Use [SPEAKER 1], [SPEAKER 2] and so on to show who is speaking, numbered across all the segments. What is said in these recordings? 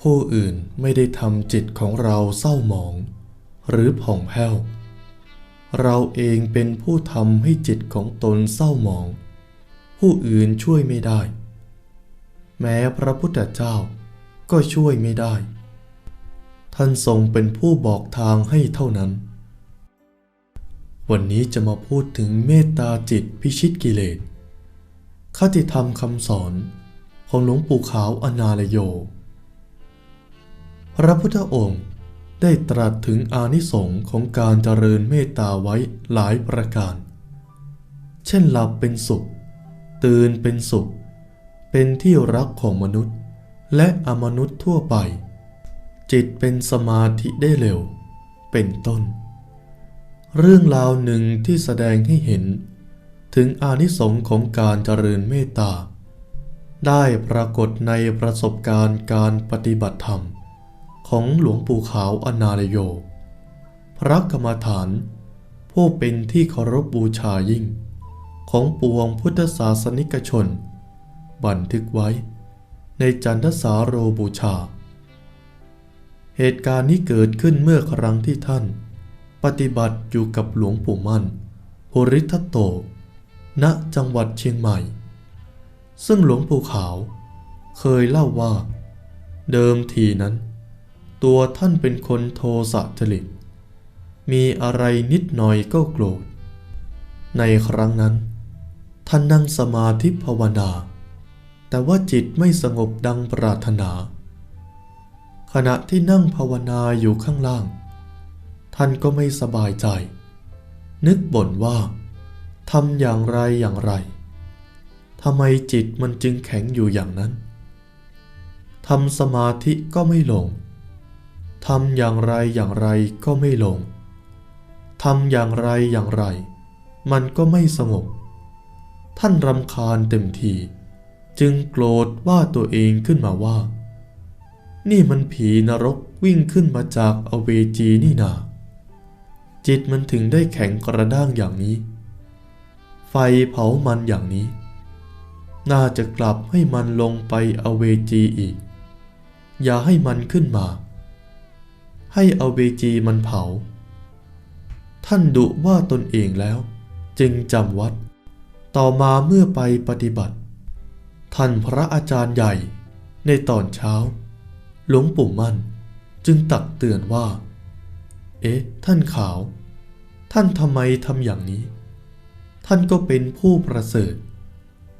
[SPEAKER 1] ผู้อื่นไม่ได้ทำจิตของเราเศร้าหมอง หรือผ่องแผ้ว เราเองเป็นผู้ทำให้จิตของตนเศร้าหมอง ผู้อื่นช่วยไม่ได้ แม้พระพุทธเจ้าก็ช่วยไม่ได้ ท่านทรงเป็นผู้บอกทางให้เท่านั้น วันนี้จะมาพูดถึงเมตตาจิตพิชิตกิเลสคติธรรมคำสอนของหลวงปู่ขาวอนาลโย พระพุทธองค์ได้ตรัสถึงอานิสงส์ของการเจริญเมตตาไว้หลายประการ เช่นหลับเป็นสุข ตื่นเป็นสุข เป็นที่รักของมนุษย์ และอมนุษย์ทั่วไป จิตเป็นสมาธิได้เร็ว เป็นต้น เรื่องราวหนึ่งที่แสดงให้เห็น ถึงอานิสงส์ของการเจริญเมตตา ได้ปรากฏในประสบการณ์การปฏิบัติธรรม ของหลวงปู่ขาวอนาลโย พระกรรมฐาน ผู้เป็นที่เคารพบูชายิ่ง ของปวงพุทธศาสนิกชน บันทึกไว้ ในจันทสาโรบูชา เหตุการณ์นี้เกิดขึ้นเมื่อครั้งที่ท่าน ปฏิบัติอยู่กับหลวงปู่มั่นภูริทัตโต ณ จังหวัดเชียงใหม่ ซึ่งหลวงปู่ขาว เคยเล่าว่า เดิมทีนั้น ตัวท่านเป็นคนโทสะจริต มีอะไรนิดหน่อยก็โกรธ ในครั้งนั้น ท่านนั่งสมาธิภาวนา แต่ว่าจิตไม่สงบดังปรารถนา ขณะที่นั่งภาวนาอยู่ข้างล่าง ท่านก็ไม่สบายใจ นึกบ่นว่าทำอย่างไรอย่างไรทำไมจิตมันจึงแข็งอยู่อย่างนั้นทำสมาธิก็ไม่ลง ทำอย่างไรอย่างไรก็ไม่ลง ทำอย่างไรอย่างไร มันก็ไม่สงบ ท่านรำคาญเต็มที จึงโกรธว่าตัวเองขึ้นมาว่า นี่มันผีนรกวิ่งขึ้นมาจากอเวจีนี่นา จิตมันถึงได้แข็งกระด้างอย่างนี้ ไฟเผามันอย่างนี้ น่าจะกลับให้มันลงไปอเวจีอีก อย่าให้มันขึ้นมา ให้อเวจีมันเผา ท่านดุว่าตนเองแล้ว จึงจำวัด ต่อมาเมื่อไปปฏิบัติ ท่านพระอาจารย์ใหญ่ในตอนเช้า หลวงปู่มั่นจึงตักเตือนว่า เอ๊ะ ท่านขาว ท่านทำไมทำอย่างนี้ ท่านก็เป็นผู้ประเสริฐ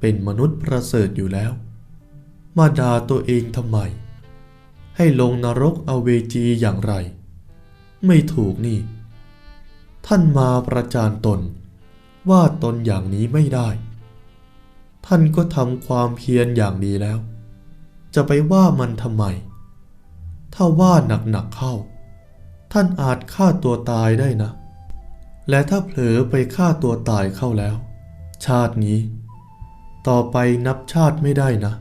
[SPEAKER 1] เป็นมนุษย์ประเสริฐอยู่แล้ว มาด่าตัวเองทำไม ให้ลงนรกอเวจีอย่างไร ไม่ถูกนี่ ท่านมาประจานตน ว่าตนอย่างนี้ไม่ได้ ท่านก็ทำความเพียรอย่างดีแล้ว จะไปว่ามันทำไม ถ้าว่าหนักๆเข้า ท่านอาจฆ่าตัวตายได้นะ และถ้าเผลอไปฆ่าตัวตายเข้าแล้ว ชาตินี้ ต่อไปนับชาติไม่ได้นะ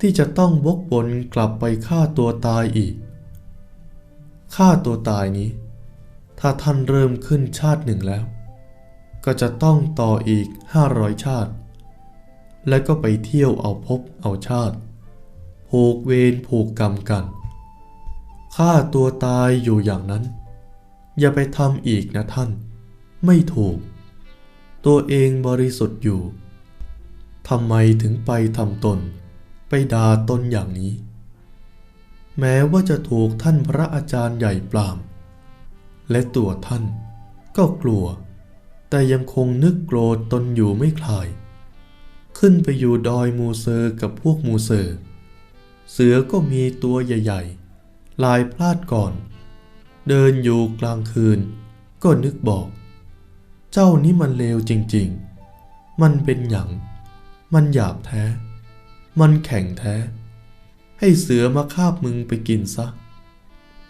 [SPEAKER 1] ที่จะต้องวกวนกลับไปฆ่าตัวตายอีกฆ่าตัวตายนี้ ถ้าท่านเริ่มขึ้นชาติหนึ่งแล้ว ก็จะต้องต่ออีกห้าร้อยชาติ และก็ไปเที่ยวเอาพบเอาชาติ ผูกเวรผูกกรรมกันฆ่าตัวตายอยู่อย่างนั้น อย่าไปทำอีกนะท่าน ไม่ถูก ตัวเองบริสุทธิ์อยู่ทำไมถึงไปทำตน ไปด่าตนอย่างนี้ แม้ว่าจะถูกท่านพระอาจารย์ใหญ่ปราม และตัวท่านก็กลัว แต่ยังคงนึกโกรธตนอยู่ไม่คลาย ขึ้นไปอยู่ดอยมูเซอร์กับพวกมูเซอร์ เสือก็มีตัวใหญ่ๆ ลายพลาดก่อน เดินอยู่กลางคืน ก็นึกบอก เจ้านี่มันเลวจริงๆ มันเป็นหยัง มันหยาบแท้ มันแข็งแท้ ให้เสือมาคาบมึงไปกินซะ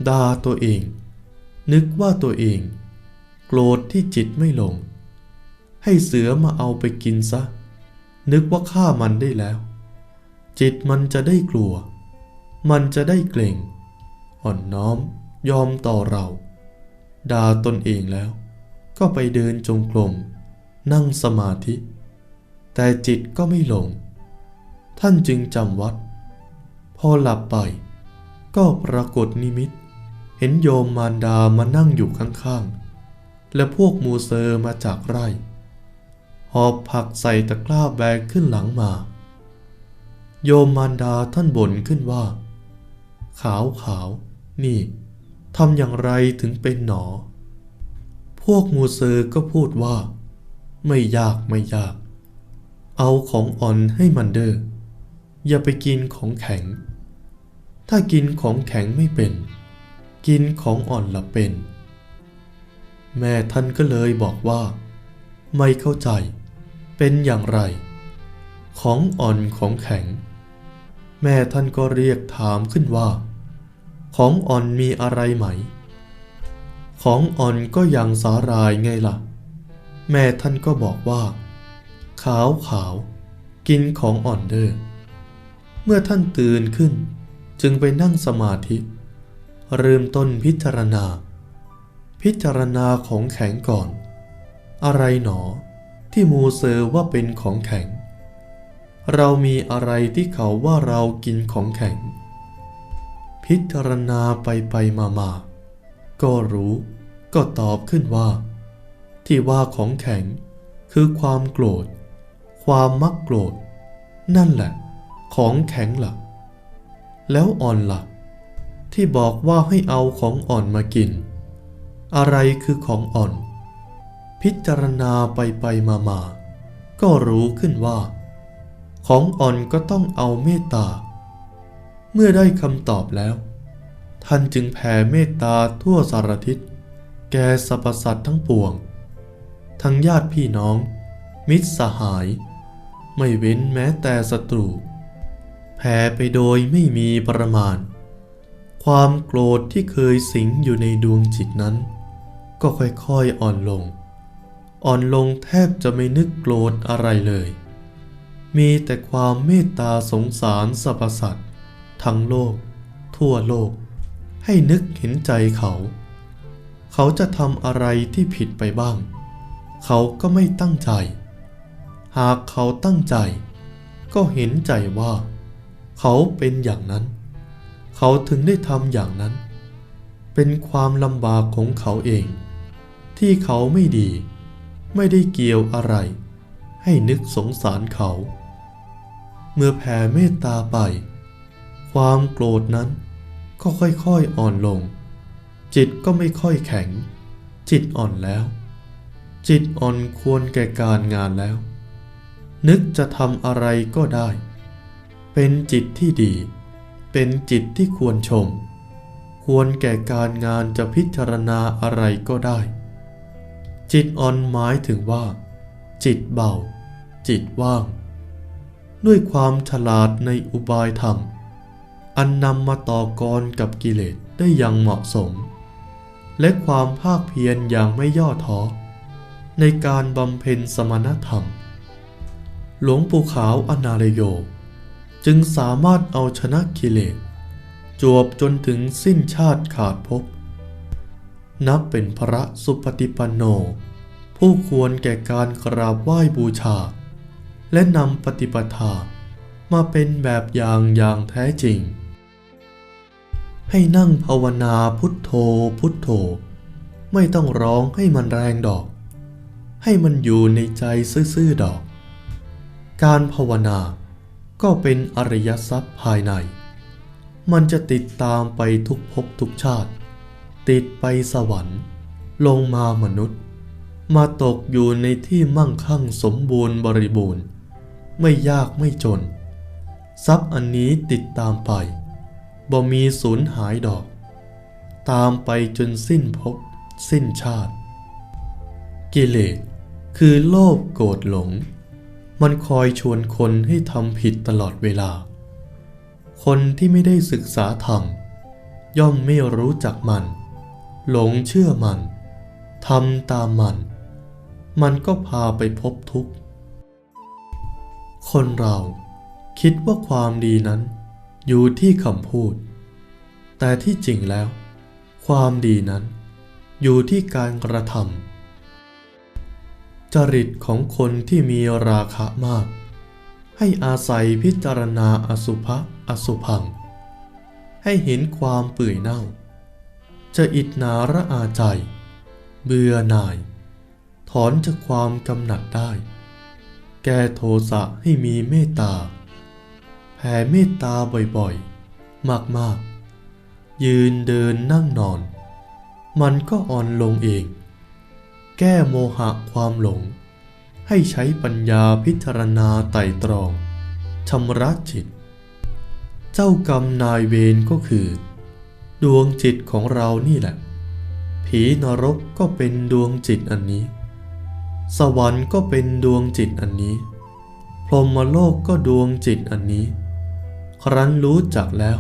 [SPEAKER 1] ด่าตัวเอง นึกว่าตัวเอง โกรธที่จิตไม่ลง ให้เสือมาเอาไปกินซะ นึกว่าฆ่ามันได้แล้ว จิตมันจะได้กลัว มันจะได้เกรงอ่อนน้อมยอมต่อเราด่าตนเองแล้ว ก็ไปเดินจงกรมนั่งสมาธิ แต่จิตก็ไม่ลง ท่านจึงจำวัด พอหลับไป ก็ปรากฏนิมิต เห็นโยมมารดามานั่งอยู่ข้างๆ และพวกมูเซอร์มาจากไร่ หอบผักใส่ตะกร้าแบกขึ้นหลังมา โยมมารดาท่านบ่นขึ้นว่า ขาวขาวๆนี่ทำอย่างไรถึงเป็นหนอ พวกมูเซอร์ก็พูดว่า ไม่ยากไม่ยาก เอาของอ่อนให้มันเด้อ อย่าไปกินของแข็ง ถ้ากินของแข็งไม่เป็น กินของอ่อนละเป็น แม่ท่านก็เลยบอกว่า ไม่เข้าใจ เป็นอย่างไร ของอ่อนของแข็ง แม่ท่านก็เรียกถามขึ้นว่า ของอ่อนมีอะไรไหม ของอ่อนก็อย่างสาหรายไงล่ะ แม่ท่านก็บอกว่า ขาวขาว กินของอ่อนเด้อ เมื่อท่านตื่นขึ้น จึงไปนั่งสมาธิ เริ่มต้นพิจารณา พิจารณาของแข็งก่อน อะไรหนอที่มูเซอร์ว่าเป็นของแข็ง เรามีอะไรที่เขาว่าเรากินของแข็ง พิจารณาไปไปมามาก็รู้ ก็ตอบขึ้นว่า ที่ว่าของแข็งคือความโกรธ ความมักโกรธ นั่นแหละ ของแข็งล่ะ แล้วอ่อนล่ะ ที่บอกว่าให้เอาของอ่อนมากิน อะไรคือของอ่อน พิจารณาไปไปมามาก็รู้ขึ้นว่า ของอ่อนก็ต้องเอาเมตตา เมื่อได้คำตอบแล้ว ท่านจึงแผ่เมตตาทั่วสารทิศ แก่สรรพสัตว์ทั้งปวง ทั้งญาติพี่น้อง มิตรสหาย ไม่เว้นแม้แต่ศัตรู แผ่ไปโดยไม่มีประมาณ ความโกรธที่เคยสิงอยู่ในดวงจิตนั้น ก็ค่อยๆอ่อนลง อ่อนลงแทบจะไม่นึกโกรธอะไรเลย มีแต่ความเมตตาสงสารสรรพสัตว์ทั้งโลก ทั่วโลก ให้นึกเห็นใจเขา เขาจะทำอะไรที่ผิดไปบ้าง เขาก็ไม่ตั้งใจ หากเขาตั้งใจ ก็เห็นใจว่า เขาเป็นอย่างนั้น เขาถึงได้ทำอย่างนั้น เป็นความลำบากของเขาเอง ที่เขาไม่ดี ไม่ได้เกี่ยวอะไร ให้นึกสงสารเขา เมื่อแผ่เมตตาไป ความโกรธนั้นก็ค่อยๆอ่อนลง จิตก็ไม่ค่อยแข็ง จิตอ่อนแล้ว จิตอ่อนควรแก่การงานแล้ว นึกจะทำอะไรก็ได้ เป็นจิตที่ดี เป็นจิตที่ควรชม ควรแก่การงานจะพิจารณาอะไรก็ได้ จิตอ่อนหมายถึงว่า จิตเบา จิตว่าง ด้วยความฉลาดในอุบายธรรม อันนำมาต่อกรกับกิเลสได้อย่างเหมาะสม และความภาคเพียรอย่างไม่ย่อท้อในการบำเพ็ญสมณธรรม หลวงปู่ขาวอนาลโย จึงสามารถเอาชนะกิเลสจวบจนถึงสิ้นชาติขาดภพนับเป็นพระสุปฏิปันโน ผู้ควรแก่การกราบไหว้บูชา และนำปฏิปทามาเป็นแบบอย่างอย่างแท้จริง ให้นั่งภาวนาพุทโธพุทโธ ไม่ต้องร้องให้มันแรงดอก ให้มันอยู่ในใจซื่อๆดอก การภาวนา ก็เป็นอริยทรัพย์ภายใน มันจะติดตามไปทุกภพทุกชาติ ติดไปสวรรค์ ลงมามนุษย์ มาตกอยู่ในที่มั่งคั่งสมบูรณ์บริบูรณ์ ไม่ยากไม่จน ทรัพย์อันนี้ติดตามไปบ่มีสูญหายดอก ตามไปจนสิ้นภพสิ้นชาติ กิเลสคือโลภโกรธหลง มันคอยชวนคนให้ทำผิดตลอดเวลา คนที่ไม่ได้ศึกษาธรรม ย่อมไม่รู้จักมัน หลงเชื่อมันทำตามมัน มันก็พาไปพบทุกข์ คนเราคิดว่าความดีนั้น อยู่ที่คำพูด แต่ที่จริงแล้ว ความดีนั้น อยู่ที่การกระทำ จริตของคนที่มีราคะมาก ให้อาศัยพิจารณาอสุภะอสุพัง ให้เห็นความเปื่อยเน่า จะอิดหนาระอาใจ เบื่อหน่าย ถอนจากความกำหนัดได้ แก้โทสะให้มีเมตตา แผ่เมตตาบ่อยๆ มากๆ ยืนเดินนั่งนอน มันก็อ่อนลงเอง แก้โมหะความหลง ให้ใช้ปัญญาพิจารณาไต่ตรองชำระจิต เจ้ากรรมนายเวรก็คือ ดวงจิตของเรานี่แหละ ผีนรกก็เป็นดวงจิตอันนี้ สวรรค์ก็เป็นดวงจิตอันนี้ พรหมโลกก็ดวงจิตอันนี้ ครั้นรู้จักแล้ว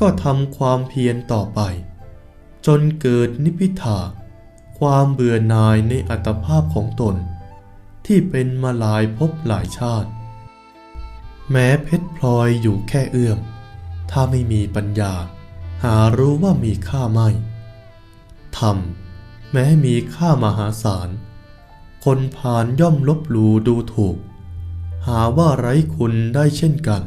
[SPEAKER 1] ก็ทำความเพียรต่อไป จนเกิดนิพพิทา ความเบื่อหน่ายในอัตภาพของตน ที่เป็นมาหลายภพหลายชาติ แม้เพชรพลอยอยู่แค่เอื้อม ถ้าไม่มีปัญญา หารู้ว่ามีค่าไม่ธรรมแม้มีค่ามหาศาล คนผ่านย่อมลบหลู่ดูถูก หาว่าไร้คุณได้เช่นกัน